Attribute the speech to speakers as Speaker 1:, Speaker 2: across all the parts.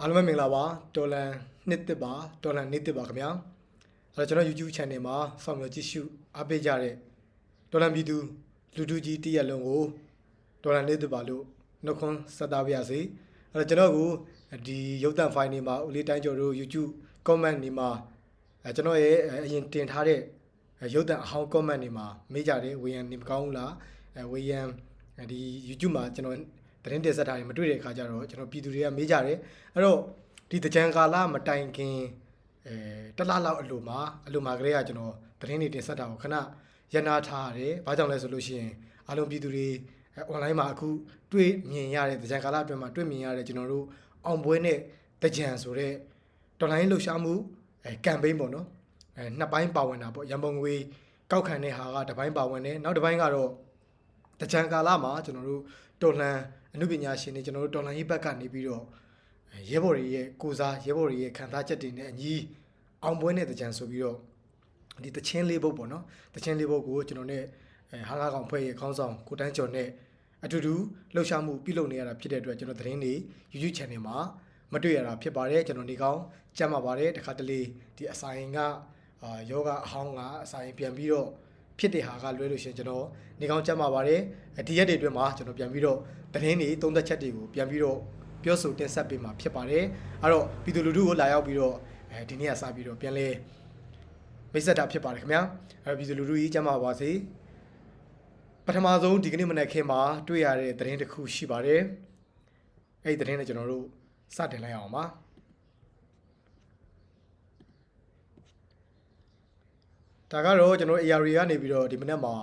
Speaker 1: အားလုံးပဲမင်္ဂလာပါတော်လန်နှစ်တစ်ပါတော်လန်နေ့တစ်ပါခင်ဗျာအဲ့တော့ကျွန်တော် YouTube channel မှာစောင့်မျှော်ကြည့်ရှုအားပေးကြတဲ့တော်လန်ပြည်သူလူထုကြီးတရက်လုံးကိုတော်လန်နေ့တစ်ပါလို့နှုတ်ခွန်းဆက်တာပါရစေအဲ့တော့ကျွန်တော်ကိုဒီရုပ်သံ file တွေမှာဦးလေးတိုင်းကျော်တို့ YouTube comment တွေမှာအဲကျွန်တော်ရဲ့အရင်တင်ထားတဲ့ရုပ်သံအဟောင်း comment တွေမှာမေးကြတယ်ဝေယံနေမကောင်းဘူးလားအဲဝေယံဒီ YouTube မှာကျွန်တော် သတင်းတင်ဆက်တာတွေမတွေ့တဲ့အခါကျတော့ကျွန်တော်ပြည်သူတွေကမေးကြတယ်အဲ့တော့ဒီတကြံကာလမတိုင်ခင်အဲတစ်လလောက်အလိုမှာအလိုမှာကလေးကကျွန်တော်သတင်းတွေတင်ဆက်တာကိုခဏရနာထားရတယ်။ဘာကြောင့်လဲဆိုလို့ရှိရင်အားလုံးပြည်သူတွေအဲ online မှာအခုတွေ့မြင်ရတဲ့တကြံကာလအတွင်းမှာတွေ့မြင်ရတဲ့ကျွန်တော်တို့အောင်ပွဲနဲ့တကြံဆိုတဲ့တော်လိုင်းလှူရှားမှုအဲကမ်ပိန်းပေါ့နော်။အဲနှစ်ပိုင်းပါဝင်တာပေါ့ရန်ပုံငွေကောက်ခံတဲ့ဟာကတစ်ပိုင်းပါဝင်တယ်နောက်တစ်ပိုင်းကတော့တကြံကာလမှာကျွန်တော်တို့တော်လှန် အမှုပညာရှင်တွေကျွန်တော်တို့တော်လှန်ရေးဘက်ကနေပြီးတော့အဲရဲဘော်တွေရဲ့ကိုစားရဲဘော်တွေရဲ့ခံစားချက်တွေနဲ့အညီအောင်ပွဲနဲ့တကြံဆိုပြီးတော့ဒီတချင်းလေးပုတ်ပေါ့နော်တချင်းလေးပုတ်ကိုကျွန်တော်နဲ့အဲဟာငါကောင်ဖွဲ့ရဲ့ခေါင်းဆောင်ကိုတန်းကျော်နဲ့အတူတူလှုပ်ရှားမှုပြုလုပ်နေရတာဖြစ်တဲ့အတွက်ကျွန်တော်သတင်းတွေ YouTube channel မှာမတွေ့ရတာဖြစ်ပါတယ်ကျွန်တော်ဒီကောင်ကြမ်းပါပါတယ်တခါတလေဒီအဆိုင်ကအာယောဂအဟောင်းကအဆိုင်ပြန်ပြီးတော့ ဖြစ်တဲ့ဟာကလွဲလို့ရှရင်ကျွန်တော်နေကောင်းကြက်မှာပါတယ်ဒီရက်တွေအတွင်းမှာကျွန်တော်ပြန်ပြီးတော့သတင်းတွေသုံးသက်ချက်တွေကိုပြန်ပြီးတော့ပြောဆိုတင်ဆက်ပေးမှာဖြစ်ပါတယ်အဲ့တော့ပြည်သူလူထုကိုလာရောက်ပြီးတော့အဲဒီနေ့ကစပြီးတော့ပြန်လဲမိတ်ဆက်တာဖြစ်ပါတယ်ခင်ဗျာအဲ့တော့ပြည်သူလူထုကြီးကြက်မှာပါစေပထမဆုံးဒီကနေ့မနက်ခင်းမှာတွေ့ရတဲ့သတင်းတစ်ခုရှိပါတယ်အဲ့ဒီသတင်းနဲ့ကျွန်တော်တို့စတင်လိုက်အောင်ပါ ဒါကတော့ကျွန်တော်တို့ AR ကနေပြီးတော့ဒီမနက်မှာ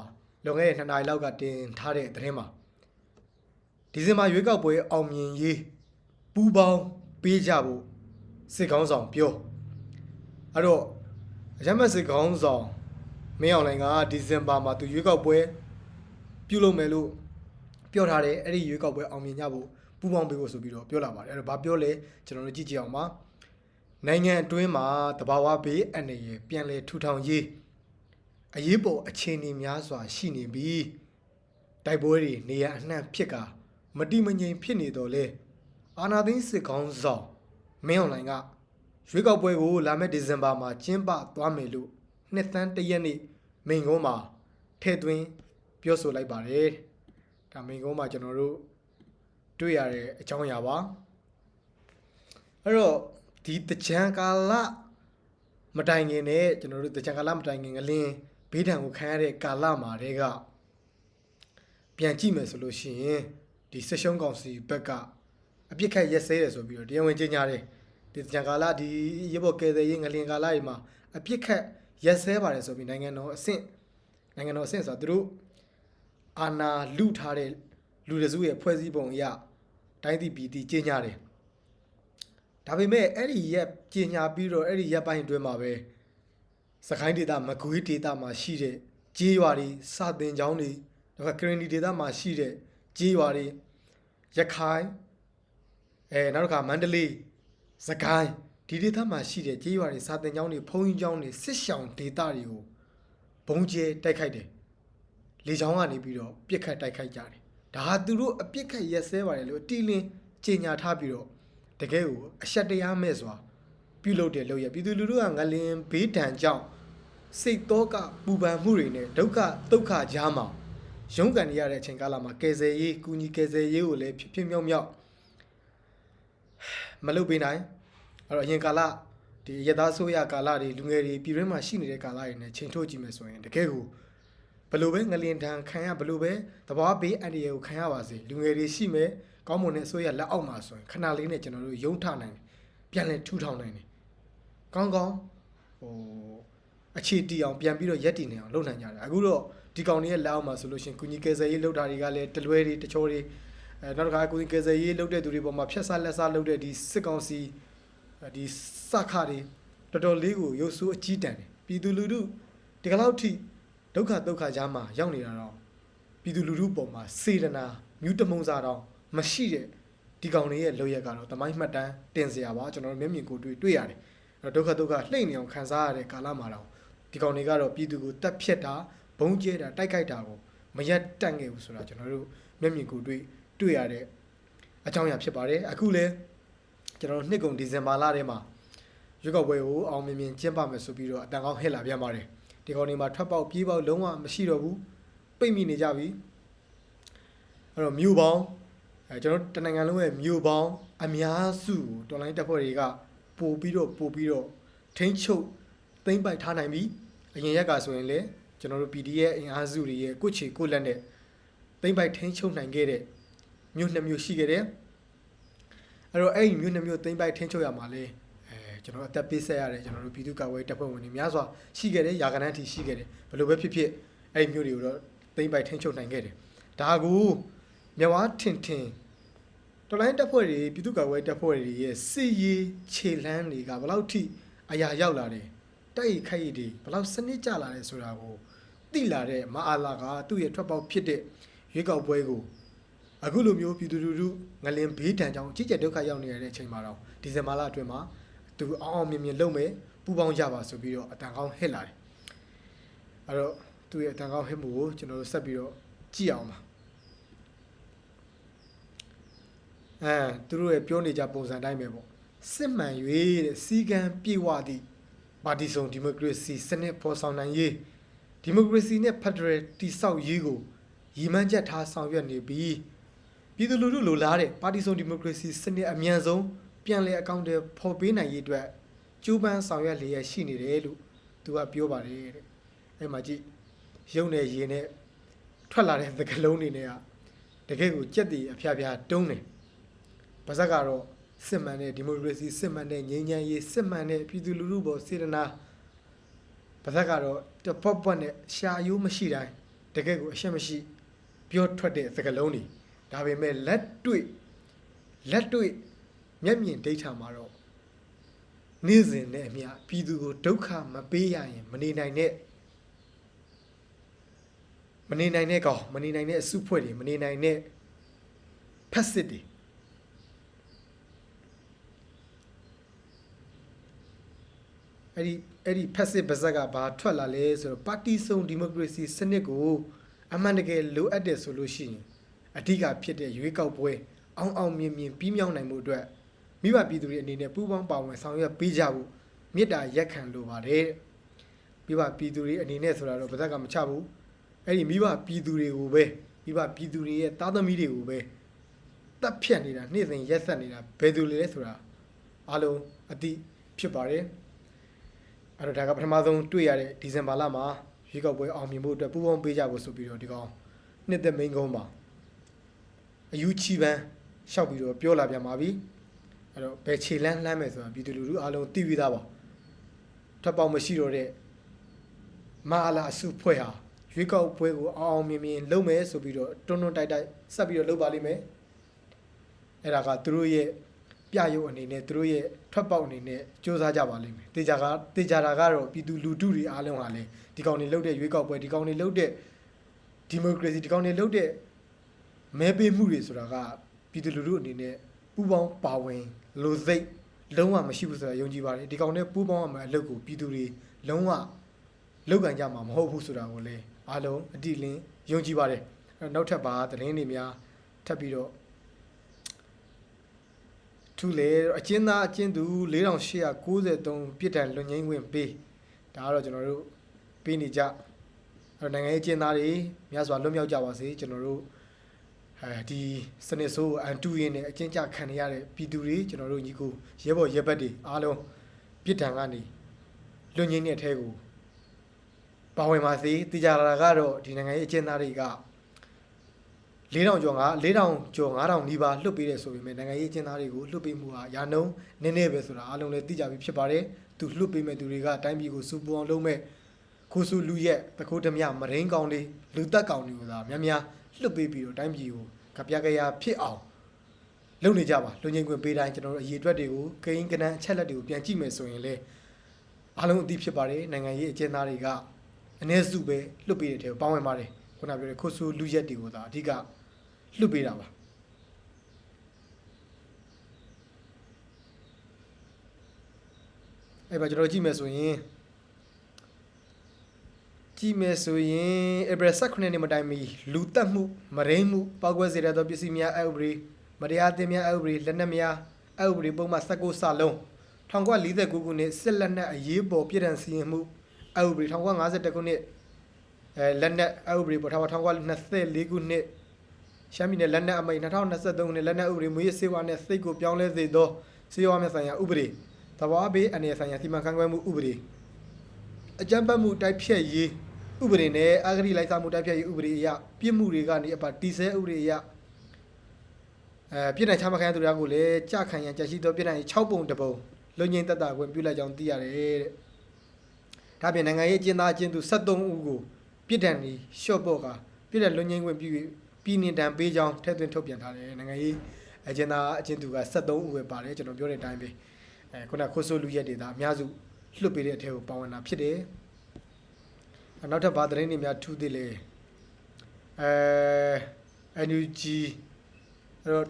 Speaker 1: လွန်ခဲ့တဲ့2နာရီလောက်ကတင်ထားတဲ့သတင်းမှာဒီဇင်ဘာရွေးကောက်ပွဲအောင်မြင်ရေးပူးပေါင်းပေးကြဖို့စစ်ကောင်းဆောင်ပြောအဲ့တော့အရမတ်စစ်ကောင်းဆောင်မင်းအောင်လိုင်ကဒီဇင်ဘာမှာသူရွေးကောက်ပွဲပြုလုပ်မယ်လို့ပြောထားတယ်အဲ့ဒီရွေးကောက်ပွဲအောင်မြင်ကြဖို့ပူးပေါင်းပေးဖို့ဆိုပြီးတော့ပြောလာပါတယ်အဲ့တော့ဘာပြောလဲကျွန်တော်တို့ကြည့်ကြည့်အောင်ပါနိုင်ငံအတွင်းမှာတဘာဝဘေးအနေရပြန်လဲထူထောင်ရေး အရေးပေါ်အခြေအနေများစွာရှိနေပြီးတိုက်ပွဲတွေနေရအနှံ့ဖြစ်ကမတိမငြိမ်ဖြစ်နေတော့လေအာနာသိန်းစစ်ကောင်းဆောင်မင်းအွန်လိုင်းကရွေးကောက်ပွဲကိုလာမယ့်ဒီဇင်ဘာမှာကျင်းပသွားမယ်လို့နှစ်သန်းတစ်ရက်နေ့မိန်ကုန်းမှာထည့်သွင်းပြောဆိုလိုက်ပါတယ်ဒါမိန်ကုန်းမှာကျွန်တော်တို့တွေ့ရတဲ့အကြောင်းအရာပါအဲ့တော့ဒီတကြံကာလမတိုင်ခင်နဲ့ကျွန်တော်တို့တကြံကာလမတိုင်ခင်ကလင်း ဘေးဒဏ်ကိုခံရတဲ့ကာလမှာတည်းကပြန်ကြည့်မယ်ဆိုလို့ရှိရင်ဒီဆက်ရှုံးကောင်စီဘက်ကအပြစ်ခတ်ရက်စဲတယ်ဆိုပြီးတော့တရားဝင်ကြေညာတယ်ဒီတကြံကာလဒီရေဘော်ကယ်ဆယ်ရေးငလင်ကာလတွေမှာအပြစ်ခတ်ရက်စဲပါတယ်ဆိုပြီးနိုင်ငံတော်အဆင့်နိုင်ငံတော်အဆင့်ဆိုတာသူတို့အာဏာလုထားတဲ့လူတစုရဲ့ဖွဲ့စည်းပုံအရတိုင်းပြည်ပြည်တည်ကြေညာတယ်ဒါပေမဲ့အဲ့ဒီရက်ပညာပြီးတော့အဲ့ဒီရက်ပိုင်းအတွင်းမှာပဲ စကိုင်းဒေတာမကွေးဒေတာမှာရှိတဲ့ကြေးရွာတွေစာတင်ကျောင်းတွေနောက်ကကရင်ဒီဒေတာမှာရှိတဲ့ကြေးရွာတွေရခိုင်အဲနောက်တစ်ခါမန္တလေးစကိုင်းဒီဒေတာမှာရှိတဲ့ကြေးရွာတွေစာတင်ကျောင်းတွေဘုံကြီးကျောင်းတွေစစ်ရှောင်းဒေတာတွေကိုဘုံကျဲတိုက်ခိုက်တယ်လေချောင်းကနေပြီးတော့ပြစ်ခတ်တိုက်ခိုက်ကြတယ်ဒါဟာသူတို့အပြစ်ခတ်ရက်စဲပါတယ်လို့အတီလင်းကြေညာထားပြီးတော့တကယ်ကိုအရှက်တရားမဲ့စွာ ပြုလုပ်တဲ့လုပ်ရပြည်သူလူထုကငလင်ဘေးဒဏ်ကြောင့်စိတ်တော့ကပူပန်မှုတွေနဲ့ဒုက္ခဒုက္ခကြားမှာရုန်းကန်နေရတဲ့အချိန်ကာလမှာကယ်ဆယ်ရေးကုညီကယ်ဆယ်ရေးကိုလည်းဖြစ်ဖြစ်မြောက်မြောက်မလုပ်ပေးနိုင်အဲ့တော့အရင်ကာလဒီရသားဆိုးရကာလတွေလူငယ်တွေပြည်တွင်းမှာရှိနေတဲ့ကာလတွေနဲ့ချိန်ထုတ်ကြည့်မယ်ဆိုရင်တကယ်ကိုဘယ်လိုပဲငလင်ဒဏ်ခံရဘယ်လိုပဲတဘာဘေးအန္တရာယ်ကိုခံရပါစေလူငယ်တွေရှိမယ်ကောင်းမွန်တဲ့အစိုးရလက်အောက်မှာဆိုရင်ခဏလေးနဲ့ကျွန်တော်တို့ယုံထနိုင်တယ်ပြန်လဲထူထောင်နိုင်တယ် ကောင်းကောင်းဟိုအခြေတီအောင်ပြန်ပြီးတော့ရက်တည်နေအောင်လုပ်နိုင်ကြတယ်အခုတော့ဒီကောင်တွေရဲ့လက်အောက်မှာဆိုလို့ရှိရင်ကုညီကယ်ဆယ်ရေးလုပ်တာတွေကလည်းတလွဲတွေတချို့တွေအဲနောက်တစ်ခါကုညီကယ်ဆယ်ရေးလုပ်တဲ့သူတွေပေါ်မှာဖြတ်စားလက်စားလုပ်တဲ့ဒီစစ်ကောင်စီဒီစခါတွေတော်တော်လေးကိုရုပ်ဆိုးအကြီးတန်းတယ်ပြည်သူလူထုဒီကလောက်ထိဒုက္ခဒုက္ခကြားမှာရောက်နေတာတော့ပြည်သူလူထုပေါ်မှာစေတနာမြူးတမုံစားတော့မရှိတဲ့ဒီကောင်တွေရဲ့လောက်ရက်ကတော့တမိုင်းမှတ်တမ်းတင်စရာပါကျွန်တော်တို့မျက်မြင်ကိုတွေ့တွေ့ရတယ်အဲ့တော့ ဒုက္ခဒုက္ခလှိမ့်နေအောင်ခံစားရတဲ့ကာလမှာတော့ဒီကောင်တွေကတော့ပြည်သူကိုတက်ဖြတ်တာဘုံကျဲတာတိုက်ခိုက်တာကိုမရက်တန့်ခဲ့ဘူးဆိုတာကျွန်တော်တို့မျက်မြင်ကိုတွေ့တွေ့ရတဲ့အကြောင်းအရာဖြစ်ပါတယ်အခုလဲကျွန်တော်တို့နှစ်ကုန်ဒီဇင်ဘာလထဲမှာရွေးကောက်ပွဲကိုအောင်မြင်မြင်ကျင်းပမယ်ဆိုပြီးတော့အတန်ကောင်းဟစ်လာပြန်ပါတယ်ဒီကောင်တွေမှာထွက်ပေါက်ပြေးပေါက်လုံးဝမရှိတော့ဘူးပိတ်မိနေကြပြီအဲ့တော့မြို့ပေါင်းအဲကျွန်တော်တို့တနိုင်ငံလုံးရဲ့မြို့ပေါင်းအများစုကိုတော်လိုင်းတပ်ဖွဲ့တွေက ပို့ပြီးတော့ပို့ပြီးတော့ထိန်းချုပ်သိမ့်ပိုက်ထားနိုင်ပြီအရင်ရက်ကဆိုရင်လေကျွန်တော်တို့ PDF အင်အားစုတွေရဲ့ကိုယ့်ချေကိုယ့်လက်နဲ့သိမ့်ပိုက်ထိန်းချုပ်နိုင်ခဲ့တဲ့မြို့နှစ်မြို့ရှိခဲ့တယ်အဲ့တော့အဲ့ဒီမြို့နှစ်မြို့သိမ့်ပိုက်ထိန်းချုပ်ရမှာလေအဲကျွန်တော်အသက်ပေးဆက်ရတယ်ကျွန်တော်တို့ပြည်သူ့ကာကွယ်ရေးတပ်ဖွဲ့ဝင်တွေများစွာရှိခဲ့တယ်ယာကနန်းအထိရှိခဲ့တယ်ဘယ်လိုပဲဖြစ်ဖြစ်အဲ့ဒီမြို့တွေကိုတော့သိမ့်ပိုက်ထိန်းချုပ်နိုင်ခဲ့တယ်ဒါကိုမြဝထင်ထင် တော်လိုင်းတပ်ဖွဲ့တွေပြည်သူ့ကာကွယ်ရေးတပ်ဖွဲ့တွေရဲ့စစ်ရေးခြေလှမ်းတွေကဘယ်လောက်ထိအရာရောက်လာတယ်တိုက်ရိုက်ခိုက်ရည်တွေဘယ်လောက်စနစ်ကျလာတယ်ဆိုတာကိုသိလာတဲ့မအားလာကသူ့ရဲ့ထွက်ပေါက်ဖြစ်တဲ့ရွေးကောက်ပွဲကိုအခုလိုမျိုးပြည်သူလူထုငလင်ဘေးဒဏ်ကြောင့်အကြီးကျယ်ဒုက္ခရောက်နေရတဲ့အချိန်မှာတော့ဒီဇင်ဘာလအတွင်းမှာသူအောင်အောင်မြင်မြင်လုပ်မယ်ပူပေါင်းကြပါဆိုပြီးတော့အတန်ကောင်းဟစ်လာတယ်အဲ့တော့သူ့ရဲ့အတန်ကောင်းဟစ်မှုကိုကျွန်တော်တို့ဆက်ပြီးတော့ကြည့်အောင်ပါ အဲသူတို့ရဲ့ပြောနေကြပုံစံတိုင်းပဲပေါ့စစ်မှန်၍တဲ့စီကံပြေဝသည့်ပါတီစုံဒီမိုကရေစီစနစ်ဖော်ဆောင်နိုင်ရေးဒီမိုကရေစီနဲ့ဖက်ဒရယ်တည်ဆောက်ရေးကိုရည်မှန်းချက်ထားဆောင်ရွက်နေပြီးပြည်သူလူထုလိုလားတဲ့ပါတီစုံဒီမိုကရေစီစနစ်အမြန်ဆုံးပြန်လည်အကောင့်တွေဖော်ပေးနိုင်ရေးအတွက်ကြိုးပမ်းဆောင်ရွက်လျက်ရှိနေတယ်လို့သူကပြောပါတယ်တဲ့အဲ့မှာကြည့်ရုံနဲ့ရင်နဲ့ထွက်လာတဲ့သကလုံးတွေနဲ့ကတကယ့်ကိုကြက်တီအဖျားဖျားတုံးတယ် ပါဇက်ကတော့စစ်မှန်တဲ့ဒီမိုကရေစီစစ်မှန်တဲ့ငြိမ်းချမ်းရေးစစ်မှန်တဲ့ပြည်သူလူထုပေါ်စေတနာပါဇက်ကတော့တပတ်ပတ်နဲ့ရှာယိုးမရှိတိုင်းတကယ့်ကိုအရှက်မရှိ ပြောထွက်တဲ့သကလုံးတွေဒါပေမဲ့လက်တွေ့လက်တွေ့မျက်မြင်ဒိဋ္ဌာမှာတော့နေ့စဉ်နဲ့အမျှပြည်သူကိုဒုက္ခမပေးရရင်မနေနိုင်တဲ့မနေနိုင်တဲ့ကောင်မနေနိုင်တဲ့အစုဖွဲ့တွေမနေနိုင်တဲ့ဖက်စစ်တွေ အဲ့ဒီအဲ့ဒီဖက်စစ်ပါဇက်ကဘာထွက်လာလဲဆိုတော့ပါတီစုံဒီမိုကရေစီစနစ်ကိုအမှန်တကယ်လိုအပ်တယ်ဆိုလို့ရှိရင်အဓိကဖြစ်တဲ့ရွေးကောက်ပွဲအောင်အောင်မြင်မြင်ပြီးမြောက်နိုင်မှုအတွက်မိဘပြည်သူတွေအနေနဲ့ပူးပေါင်းပါဝင်ဆောင်ရွက်ပေးကြဖို့မေတ္တာရက်ခံလိုပါတယ်မိဘပြည်သူတွေအနေနဲ့ဆိုတာတော့ဗဇက်ကမချဘူးအဲ့ဒီမိဘပြည်သူတွေကိုပဲမိဘပြည်သူတွေရဲ့သားသမီးတွေကိုပဲတပ်ဖြတ်နေတာနေ့စဉ်ရက်ဆက်နေတာဘယ်သူလဲဆိုတာအားလုံးအတိဖြစ်ပါတယ် အဲ့တော့ဒါကပထမဆုံးတွေ့ရတဲ့ဒီဇင်ဘာလမှာရွေးကောက်ပွဲအောင်မြင်ဖို့အတွက်ပူးပေါင်းပေးကြဖို့ဆိုပြီးတော့ဒီကောင်နှစ်သက်မိန်ကုန်းပါအယူချီပန်းရှောက်ပြီးတော့ပြောလာပြန်ပါပြီအဲ့တော့ဘယ်ခြေလန်းလှမ်းမယ်ဆိုတာပြည်သူလူထုအားလုံးသိပြီးသားပါထပ်ပေါက်မရှိတော့တဲ့မဟာလာအစုဖွဲ့ဟာရွေးကောက်ပွဲကိုအောင်အောင်မြင်မြင်လုပ်မယ်ဆိုပြီးတော့တွန်းတွန်းတိုက်တိုက်ဆက်ပြီးတော့လုပ်ပါလိမ့်မယ်အဲ့ဒါကသူတို့ရဲ့ ပြရုပ်အနေနဲ့သူတို့ရဲ့ထွက်ပေါက်အနေနဲ့စ조사ကြပါလိမ့်မယ်တေချာကတေချာတာကတော့ပြည်သူလူထုတွေအားလုံးဟာလေဒီကောင်တွေလုပ်တဲ့ရွေးကောက်ပွဲဒီကောင်တွေလုပ်တဲ့ဒီမိုကရေစီဒီကောင်တွေလုပ်တဲ့မဲပေးမှုတွေဆိုတာကပြည်သူလူထုအနေနဲ့ပူးပေါင်းပါဝင်လိုစိတ်လုံးဝမရှိဘူးဆိုတာယုံကြည်ပါတယ်ဒီကောင်နဲ့ပူးပေါင်းရမယ့်အလုပ်ကိုပြည်သူတွေလုံးဝလောက်ကန်ကြမှာမဟုတ်ဘူးဆိုတာကိုလည်းအားလုံးအတိအလင်းယုံကြည်ပါတယ်အဲ့တော့နောက်ထပ်ပါသတင်းတွေများထပ်ပြီးတော့ သူလေအကျဉ်းသားအကျဉ်းသူ4893ပြစ်ဒဏ်လွန်ငင်းဝင်ပေးဒါကတော့ကျွန်တော်တို့ပေးနေကြအဲ့တော့နိုင်ငံရေးအကျဉ်းသားတွေများစွာလွတ်မြောက်ကြပါစေကျွန်တော်တို့အဲဒီစနစ်ဆိုးအန်တူရင်းနဲ့အကျဉ်းချခံရတဲ့ပြည်သူတွေကျွန်တော်တို့ညီကိုရဲဘော်ရဲဘက်တွေအားလုံးပြစ်ဒဏ်ကနေလွန်ငင်းတဲ့အထဲကိုပါဝင်ပါစေတည်ကြတာကတော့ဒီနိုင်ငံရေးအကျဉ်းသားတွေက 4000ကျော်က4000ကျော်9000နီးပါးလွတ်ပေးတယ်ဆိုပေမဲ့နိုင်ငံရေးအကျဉ်းသားတွေကိုလွတ်ပေးမှုဟာရာနှုန်းနည်းနည်းပဲဆိုတာအားလုံးလည်းသိကြပြီဖြစ်ပါတယ်သူလွတ်ပေးမဲ့သူတွေကတိုင်းပြည်ကိုစူပူအောင်လုပ်မဲ့ခိုးဆူလူရက်တခိုးဓမြမရင်းကောင်လေးလူတက်ကောင်တွေကိုသာများများလွတ်ပေးပြီးတော့တိုင်းပြည်ကိုကပြကရဖြစ်အောင်လုပ်နေကြပါလူငင်ခွင့်ပေးတိုင်းကျွန်တော်တို့အရေးအတွက်တွေကိုကိန်းကနန်းအချက်လက်တွေကိုပြန်ကြည့်မယ်ဆိုရင်လေအားလုံးအသိဖြစ်ပါတယ်နိုင်ငံရေးအကျဉ်းသားတွေကအ ਨੇ စုပဲလွတ်ပေးတဲ့ထဲကိုပေါင်းဝင်ပါတယ်ခုနပြောတဲ့ခိုဆူလူရက်တွေကိုသာအဓိက လွတ်ပေးတာပါအဲ့ပါကျွန်တော်ကြည့်မယ်ဆိုရင်ကြည့်မယ်ဆိုရင်ဧပြီ18ရက်နေ့မတိုင်မီလူတက်မှုမရင်းမှုပောက်ကွဲစေတဲ့သောပစ္စည်းများအဥပဒေမတရားအသင်းများအဥပဒေလက်နက်များအဥပဒေပုံမှန်19စလုံး1949ခုနှစ်စစ်လက်နက်အရေးပေါ်ပြည်ထန်စီရင်မှုအဥပဒေ1951ခုနှစ်အဲလက်နက်အဥပဒေပေါ်ထား1924ခုနှစ် ရှမ်းပြည်နယ်လက်နက်အမိန့်2023ခုနှစ်လက်နက်ဥပဒေမူရစ်စေဝါနဲ့စိတ်ကိုပြောင်းလဲစေသောစေဝါမဲ့ဆိုင်ရာဥပဒေသဘာဝဘေးအနေဆိုင်ရာစီမံခန့်ခွဲမှုဥပဒေအကြမ်းဖက်မှုတိုက်ဖျက်ရေးဥပဒေနဲ့အဂတိလိုက်စားမှုတိုက်ဖျက်ရေးဥပဒေအရပြစ်မှုတွေကနေအပါတီဆဲဥပဒေအရအဲပြည်နယ်ချမှတ်ခံရသူတွေကိုလည်းကြာခံရန်ကြာရှိသောပြည်နယ်6ပုံတစ်ပုံလုံငင်းတက်တာခွင့်ပြုလိုက်ကြောင်းသိရတယ်တဲ့။ဒါပြင်နိုင်ငံရေးအကျဉ်းသားအကျဉ်းသူ73ဦးကိုပြည်နယ်ကြီးရှော့ပေါ့ကပြည်နယ်လုံငင်းခွင့်ပြု၍ ပြည်နယ်တန်ပေးကြောင်းထည့်သွင်းထုတ်ပြန်ထားတယ်။နိုင်ငံရေးအကျဉ်းသားအကျဉ်းသူက73ဦးပဲပါတယ်ကျွန်တော်ပြောတဲ့အတိုင်းပဲ။အဲခုနခိုးဆိုးလူရက်တွေဒါအများစုလွတ်ပေးတဲ့အထက်ကိုပါဝင်တာဖြစ်တယ်။နောက်ထပ်ဗာသတင်းတွေများထူးသေးလေ။အဲ NUG အဲ့တော့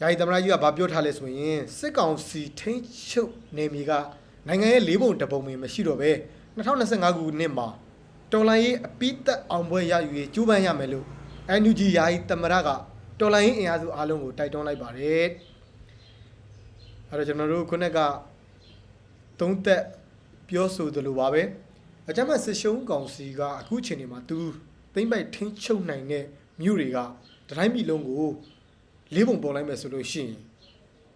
Speaker 1: ယာယီသမ္မတကြီးကဗာပြောထားလဲဆိုရင်စစ်ကောင်စီထိန်းချုပ်နေမီကနိုင်ငံရဲ့လေးပုံတစ်ပုံမင်းမရှိတော့ပဲ2025ခုနှစ်မှာတော်လိုင်းရေးအပိသက်အောင်ပွဲရယူရေးကြိုးပမ်းရမယ်လို့ NUG ယာယီသမ္မတကတော်လိုင်းရေးအင်အားစုအားလုံးကိုတိုက်တွန်းလိုက်ပါတယ်အဲ့တော့ကျွန်တော်တို့ခုနကသုံးသက်ပြောဆိုသလိုပါပဲအကြမ်းဖက်စစ်ရှုံးကောင်စီကအခုချိန်ဒီမှာသူသိမ့်ပိုက်ထိန်းချုပ်နိုင်တဲ့မြို့တွေကတတိုင်းပြည်လုံးကိုလေးပုံပေါ်လိုက်မယ်ဆိုလို့ရှိရင်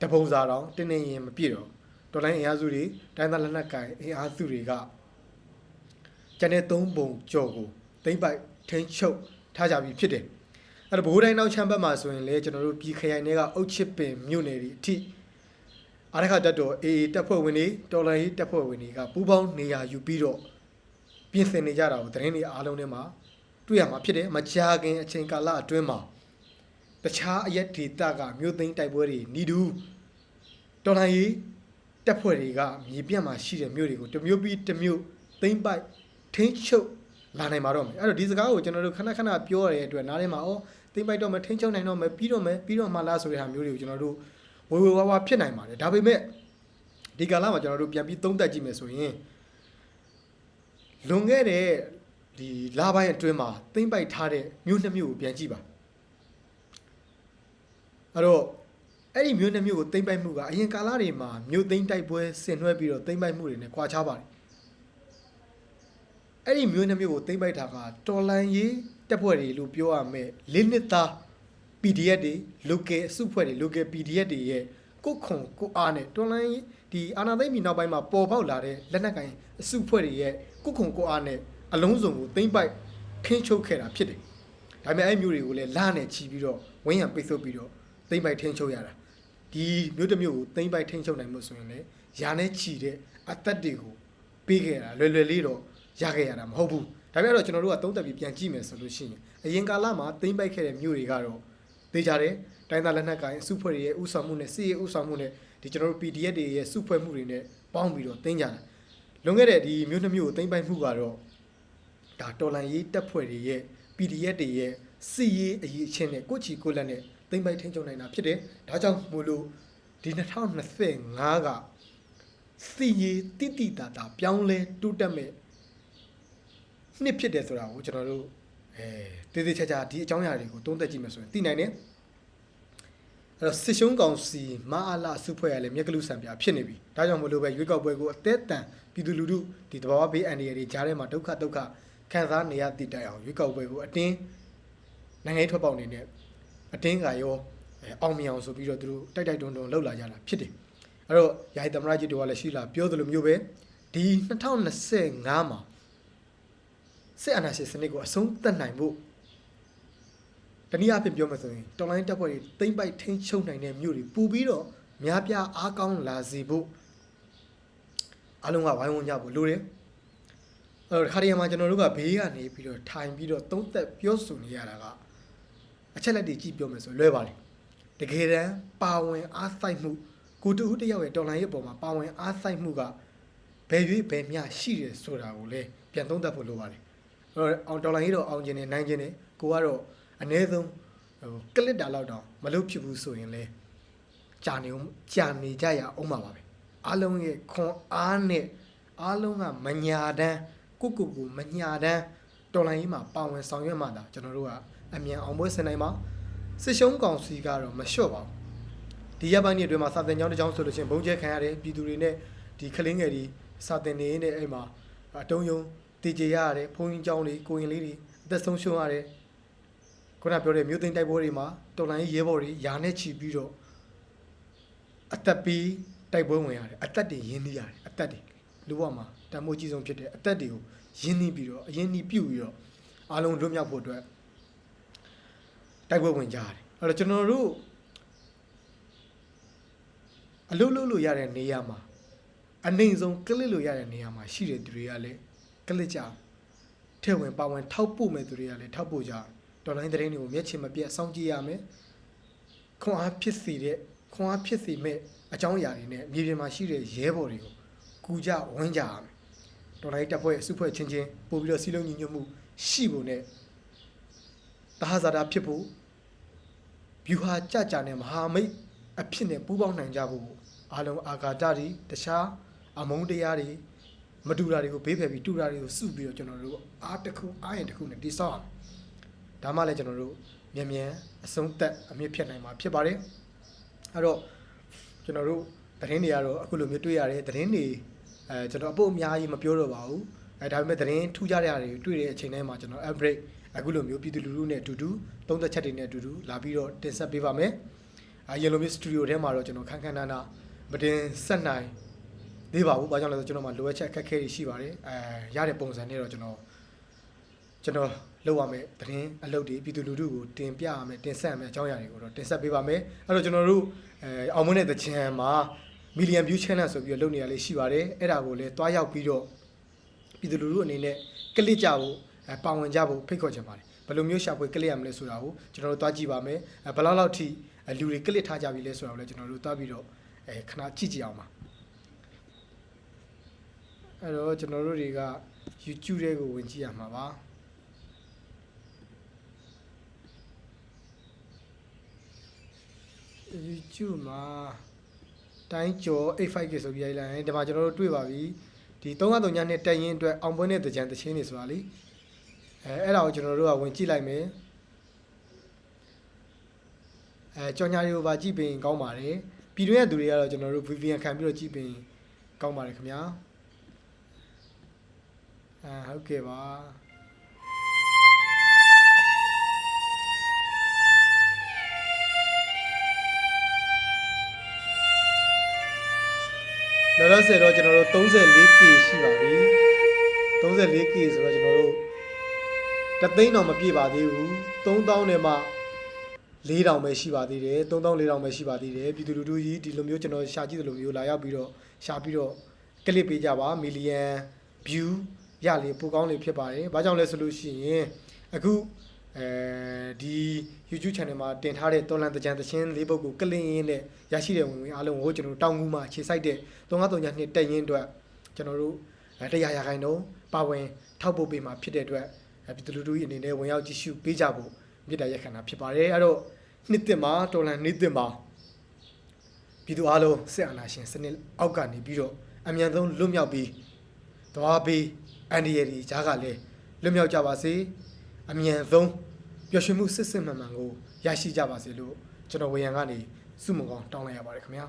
Speaker 1: တပုံစာတော့တင်းနေရင်မပြည့်တော့တော်လိုင်းအင်အားစုတွေတိုင်းသားလက်နက်ကိုင်အင်အားစုတွေကကျန်တဲ့သုံးပုံကြော်ကိုသိမ့်ပိုက်ထိန်းချုပ် ထားကြပြီဖြစ်တယ်အဲ့တော့ဘိုးတိုင်းနောက်ချမ်းဘက်မှာဆိုရင်လေကျွန်တော်တို့ပြည်ခရိုင်တွေကအုတ်ချစ်ပင်မြို့နယ်တွေအထိအားရခတက်တော်အေးတပ်ဖွဲ့ဝင်တွေတော်လိုင်းတပ်ဖွဲ့ဝင်တွေကပူးပေါင်းနေရာယူပြီးတော့ပြင်ဆင်နေကြတာကိုသတင်းတွေအားလုံးထဲမှာတွေ့ရမှာဖြစ်တယ်မကြာခင်အချိန်ကာလအတွင်းမှာတခြားအရက်ဒေသကမြို့သိမ်းတိုက်ပွဲတွေနီဒူတော်လိုင်းရေးတပ်ဖွဲ့တွေကမြေပြန့်မှာရှိတဲ့မြို့တွေကိုတစ်မြို့ပြီးတစ်မြို့သိမ်းပိုက်ထိန်းချုပ် လာနိုင်မှာတော့မယ်အဲ့တော့ဒီစကားကိုကျွန်တော်တို့ခဏခဏပြောရတဲ့အတွက်နားထဲမှာဩသိမ်းပိုက်တော့မယ်ထိန်းချုပ်နိုင်တော့မယ်ပြီးတော့မယ်ပြီးတော့မှလားဆိုတဲ့ဟာမျိုးတွေကိုကျွန်တော်တို့ဝေဝေဝါဝါဖြစ်နိုင်ပါတယ်ဒါပေမဲ့ဒီကာလမှာကျွန်တော်တို့ပြန်ပြီးသုံးသပ်ကြည့်မယ်ဆိုရင်လွန်ခဲ့တဲ့ဒီလပိုင်းအတွင်းမှာသိမ့်ပိုက်ထားတဲ့မြို့နှစ်မြို့ကိုပြန်ကြည့်ပါအဲ့တော့အဲ့ဒီမြို့နှစ်မြို့ကိုသိမ့်ပိုက်မှုကအရင်ကာလတွေမှာမြို့သိမ့်တိုက်ပွဲဆင်နွှဲပြီးတော့သိမ့်ပိုက်မှုတွေနဲ့ကွာခြားပါတယ် အဲ့ဒီမြို့နှစ်မြို့ကိုသိမ့်ပိုက်တာကတော်လန်ရေးတပ်ဖွဲ့တွေလို့ပြောရမယ်လင်းနှစ်သား PDF တွေ local အစုဖွဲ့တွေ local PDF တွေရဲ့ကိုယ်ခွန်ကိုယ်အားနဲ့တော်လန်ရေးဒီအာနာသိမ့်မီနောက်ပိုင်းမှာပေါ်ပေါက်လာတဲ့လက်နက်ကင်အစုဖွဲ့တွေရဲ့ကိုယ်ခွန်ကိုယ်အားနဲ့အလုံးစုံကိုသိမ့်ပိုက်ခင်းချုပ်ခဲ့တာဖြစ်တယ်။ဒါပေမဲ့အဲ့မျိုးတွေကိုလည်းလာနဲ့ချီပြီးတော့ဝင်းရံပိတ်ဆို့ပြီးတော့သိမ့်ပိုက်ထင်းချုပ်ရတာ။ဒီမျိုးတစ်မျိုးကိုသိမ့်ပိုက်ထင်းချုပ်နိုင်လို့ဆိုရင်လည်းယာနဲ့ချီတဲ့အသက်တွေကိုပေးခဲ့တာလွယ်လွယ်လေးတော့ ရခဲ့ရတာမဟုတ်ဘူး။ဒါပေမဲ့တော့ကျွန်တော်တို့ကသုံးသက်ပြီးပြန်ကြည့်မယ်ဆိုလို့ရှိရင်အရင်ကာလမှာသိမ့်ပိုက်ခဲ့တဲ့မျိုးတွေကတော့သိကြတယ်တိုင်းသားလက်နက်ကိုင်စုဖွဲ့တွေရဲ့ဥဆောင်မှုနဲ့စီရေးဥဆောင်မှုနဲ့ဒီကျွန်တော်တို့ PDF တွေရဲ့စုဖွဲ့မှုတွေနဲ့ပေါင်းပြီးတော့သိမ်းကြတာလွန်ခဲ့တဲ့ဒီမျိုးနှမျိုးကိုသိမ်းပိုက်မှုကတော့ဒါတော်လန်ရေးတပ်ဖွဲ့တွေရဲ့ PDF တွေရဲ့စီရေးအရေးအချင်းနဲ့ကိုချီကိုလက်နဲ့သိမ်းပိုက်ထိန်းချုပ်နိုင်တာဖြစ်တယ်ဒါကြောင့်မို့လို့ဒီ2025ကစီရေးတိတိတာတာပြောင်းလဲတိုးတက်မဲ့ နှစ်ဖြစ်တယ်ဆိုတာကိုကျွန်တော်တို့အဲတည်တည်ချာချာဒီအကြောင်းအရာတွေကိုသုံးသပ်ကြည့်မယ်ဆိုရင်သိနိုင်တယ်အဲ့တော့စစ်ရှုံးကောင်စီမအားလာစုဖွဲ့ရလဲမြက်ကလူဆံပြဖြစ်နေပြီဒါကြောင့်မလို့ပဲရွေးကောက်ပွဲကိုအသက်တန်ပြည်သူလူထုဒီတဘာဝဘေးအန္တရာယ်တွေကြားထဲမှာဒုက္ခဒုက္ခခံစားနေရတည်တိုင်အောင်ရွေးကောက်ပွဲကိုအတင်းနိုင်ငံရေးထွက်ပေါက်နေနဲ့အတင်းကရောအောင်မြင်အောင်ဆိုပြီးတော့သူတို့တိုက်တိုက်တွန်းတွန်းလှုပ်လာကြတာဖြစ်တယ်အဲ့တော့ယာယီသမရကြီးတို့ကလည်းရှိလာပြောသလိုမျိုးပဲဒီ2025မှာ စစ်အာဏာရှင်စနစ်ကိုအဆုံးသတ်နိုင်ဖို့တနည်းအားဖြင့်ပြောမယ်ဆိုရင်တော်လိုင်းတပ်ဖွဲ့တွေတိမ့်ပိုက်ထိန်းချုပ်နိုင်တဲ့မြို့တွေပူပြီးတော့များပြားအားကောင်းလာစေဖို့အားလုံးကဝိုင်းဝန်းကြဖို့လိုတယ်အဲ့တော့ခါရီယာမှာကျွန်တော်တို့ကဘေးကနေပြီးတော့ထိုင်ပြီးတော့သုံးသက်ပြောဆိုနေရတာကအချက်လက်တွေကြည့်ပြောမယ်ဆိုလွဲပါလေတကယ်တမ်းပါဝင်အားစိုက်မှုကိုတူတယောက်ရဲ့တော်လိုင်းရဲ့ပုံမှာပါဝင်အားစိုက်မှုကဘယ်ရွေးဘယ်မျှရှိတယ်ဆိုတာကိုလည်းပြန်သုံးသပ်ဖို့လိုပါတယ်အဲ့ တော့အောင်တော်လိုင်းကြီးတော့အောင်ကျင်နေနိုင်ကျင်နေကိုကတော့အ ਨੇ ဆုံးဟိုကလစ်တာလောက်တော့မလုပ်ဖြစ်ဘူးဆိုရင်လဲကြာနေကြာနေကြရအောင်ပါပါပဲအားလုံးရဲ့ခွန်အားနဲ့အားလုံးကမညာတန်းကိုကိုကိုမညာတန်းတော်လိုင်းကြီးမှာပါဝင်ဆောင်ရွက်မှသာကျွန်တော်တို့ကအမြန်အောင်ပွဲဆင်နိုင်မှာစစ်ရှုံးကောင်စီကတော့မလျှော့ပါဘူးဒီရက်ပိုင်းတွေအတွင်းမှာစာသင်ကျောင်းတစ်ကျောင်းဆိုလို့ရှိရင်ဘုံကျဲခံရတယ်ပြည်သူတွေနဲ့ဒီကလင်းငယ်တွေစာသင်နေနေအဲ့မှာအတုံးယုံ တည်ကြရရတယ်ဘုန်းကြီးကျောင်းတွေကိုရင်လေးတွေအသက်ဆုံးရှုံးရတယ်ခုနပြောတဲ့မြို့သိမ်းတိုက်ပွဲတွေမှာတော်လိုင်းရဲဘော်တွေယာနဲ့ချီပြီးတော့အသက်ပြီးတိုက်ပွဲဝင်ရတယ်အသက်တွေရင်းနှီးရတယ်အသက်တွေလူဘဝမှာတန်မိုးကြီးဆုံးဖြစ်တဲ့အသက်တွေကိုရင်းနှီးပြီးတော့အရင်နှီးပြုတ်ပြီးတော့အားလုံးလွတ်မြောက်ဖို့အတွက်တိုက်ပွဲဝင်ကြရတယ်အဲ့တော့ကျွန်တော်တို့အလုပ်လုပ်လို့ရတဲ့နေရာမှာအနိုင်ဆုံးကလစ်လို့ရတဲ့နေရာမှာရှိတဲ့သူတွေကလည်း ကလစ်ကြထဲဝင်ပါဝင်ထောက်ပို့မဲ့သူတွေကလည်းထောက်ပို့ကြတော်လိုင်းသတင်းတွေကိုမျက်ခြေမပြတ်စောင့်ကြည့်ရမယ်ခွန်အားဖြစ်စေတဲ့ခွန်အားဖြစ်စေမဲ့အကြောင်းအရာတွေနဲ့မြေပြင်မှာရှိတဲ့ရဲဘော်တွေကိုကူကြဝန်းကြရမယ်တော်လိုင်းတပ်ဖွဲ့အစုဖွဲ့ချင်းချင်းပို့ပြီးတော့စီလုံးညီညွတ်မှုရှိဖို့နဲ့တဟဇာတာဖြစ်ဖို့ဗျူဟာကြကြနဲ့မဟာမိတ်အဖြစ်နဲ့ပူးပေါင်းနိုင်ကြဖို့အားလုံးအာဃာတတွေတခြားအမုန်းတရားတွေ မတူတာတွေကိုဘေးဖယ်ပြီးတူတာတွေကိုစုပြီးတော့ကျွန်တော်တို့အားတစ်ခုအားရင်တစ်ခုနဲ့တိဆောက်အောင်ဒါမှလည်းကျွန်တော်တို့မြန်မြန်အဆုံးသက်အမြင့်ဖြစ်နိုင်မှာဖြစ်ပါတယ်အဲ့တော့ကျွန်တော်တို့သတင်းတွေကတော့အခုလိုမျိုးတွေ့ရတယ်သတင်းတွေအဲကျွန်တော်အပုတ်အများကြီးမပြောတော့ပါဘူးအဲဒါပေမဲ့သတင်းထူးခြားတဲ့ဟာတွေတွေ့တဲ့အချိန်တိုင်းမှာကျွန်တော် upgrade အခုလိုမျိုးပြည်သူလူထုနဲ့အတူတူသုံးသက်ချက်တွေနဲ့အတူတူလာပြီးတော့တင်ဆက်ပေးပါမယ်အဲရလိုမျိုးစတူဒီယိုထဲမှာတော့ကျွန်တော်ခန်းခန်းနာနာမတင်ဆက်နိုင် သေးပါဘူးဘာကြောင့်လဲဆိုတော့ကျွန်တော်မှလိုအပ်ချက်အခက်အခဲတွေရှိပါတယ်အဲရတဲ့ပုံစံနဲ့တော့ကျွန်တော်ကျွန်တော်လုပ်ရမယ်သတင်းအလုပ်တွေပြည်သူလူထုကိုတင်ပြရမယ်တင်ဆက်ရမယ်အကြောင်းအရာတွေကိုတော့တင်ဆက်ပေးပါမယ်အဲ့တော့ကျွန်တော်တို့အဲအောင်မွန်းတဲ့တချံမှာ million view channel ဆိုပြီးတော့လုပ်နေရလေးရှိပါတယ်အဲ့ဒါကိုလည်းတွားရောက်ပြီးတော့ပြည်သူလူထုအနေနဲ့ကလစ်ကြဖို့အဲပါဝင်ကြဖို့ဖိတ်ခေါ်ချင်ပါတယ်ဘယ်လိုမျိုးရှာဖွေကလစ်ရမလဲဆိုတာကိုကျွန်တော်တို့တွားကြည့်ပါမယ်အဲဘယ်လောက်လောက်ထိအဲလူတွေကလစ်ထားကြပြီလဲဆိုတာကိုလည်းကျွန်တော်တို့တွားပြီးတော့အဲခဏကြည့်ကြည့်အောင်ပါ အဲ့တော့ကျွန်တော်တို့တွေက YouTube တွေကိုဝင်ကြည့်ရမှာပါ YouTube မှာတိုင်းကျော် 85K ဆိုပြီးရိုက်လိုက်ရင်ဒီမှာကျွန်တော်တို့တွေ့ပါပြီဒီ303ညနဲ့တက်ရင်အတွက်အောင်ပွဲနဲ့တကြံတချင်းနေဆိုတာလေအဲအဲ့ဒါကိုကျွန်တော်တို့ကဝင်ကြည့်လိုက်မယ်အဲကြော်ညာတွေကိုပါကြည့်ပြီးရင်ကောင်းပါတယ်ပြည်တွင်းရဲ့သူတွေကတော့ကျွန်တော်တို့ VPN ခံပြီးတော့ကြည့်ပြီးရင်ကောင်းပါတယ်ခင်ဗျာ အဲဟုတ်ကဲ့ပါလောလောဆယ်တော့ကျွန်တော်တို့ 34K ရှိပါပြီ 34K ဆိုတော့ကျွန်တော်တို့တသိန်းတော့မပြည့်ပါသေးဘူး3000နဲ့မှ4000ပဲရှိပါသေးတယ်3000 4000ပဲရှိပါသေးတယ်ပြည်သူလူထုကြီးဒီလိုမျိုးကျွန်တော်ရှာကြည့်တယ်လို့မျိုးလာရောက်ပြီးတော့ရှာပြီးတော့ကလစ်ပေးကြပါမီလီယံ view ရလေပိုကောင်းလေဖြစ်ပါတယ်ဘာကြောင့်လဲဆိုလို့ရှိရင်အခုအဲဒီ YouTube channel မှာတင်ထားတဲ့တော်လန်တကြံတချင်းလေးပုတ်ကိုကလင်းရင်းနဲ့ရရှိတဲ့ဝင်ဝင်အားလုံးကိုကျွန်တော်တို့တောင်းကူမှာခြေစိုက်တဲ့353ညနှစ်တက်ရင်အတွက်ကျွန်တော်တို့တရားရခိုင်တော့ပါဝင်ထောက်ပို့ပေးမှာဖြစ်တဲ့အတွက်ပြည်သူလူထု၏အနေနဲ့ဝင်ရောက်ကြည့်ရှုပေးကြဖို့မြစ်တာရက်ခံတာဖြစ်ပါတယ်အဲ့တော့နှစ်သက်မှာတော်လန်နှစ်သက်မှာပြည်သူအားလုံးစစ်အာဏာရှင်စနစ်အောက်ကနေပြီးတော့အမြန်ဆုံးလွတ်မြောက်ပြီးသွားပြီး အန်ဒီရည်ကြားကလည်းလွတ်မြောက်ကြပါစေအမြန်ဆုံးပျော်ရွှင်မှုစစ်စစ်မှန်မှန်ကိုရရှိကြပါစေလို့ကျွန်တော်ဝေယံကနေစုမကောင်းတောင်းလိုက်ရပါတယ်ခင်ဗျာ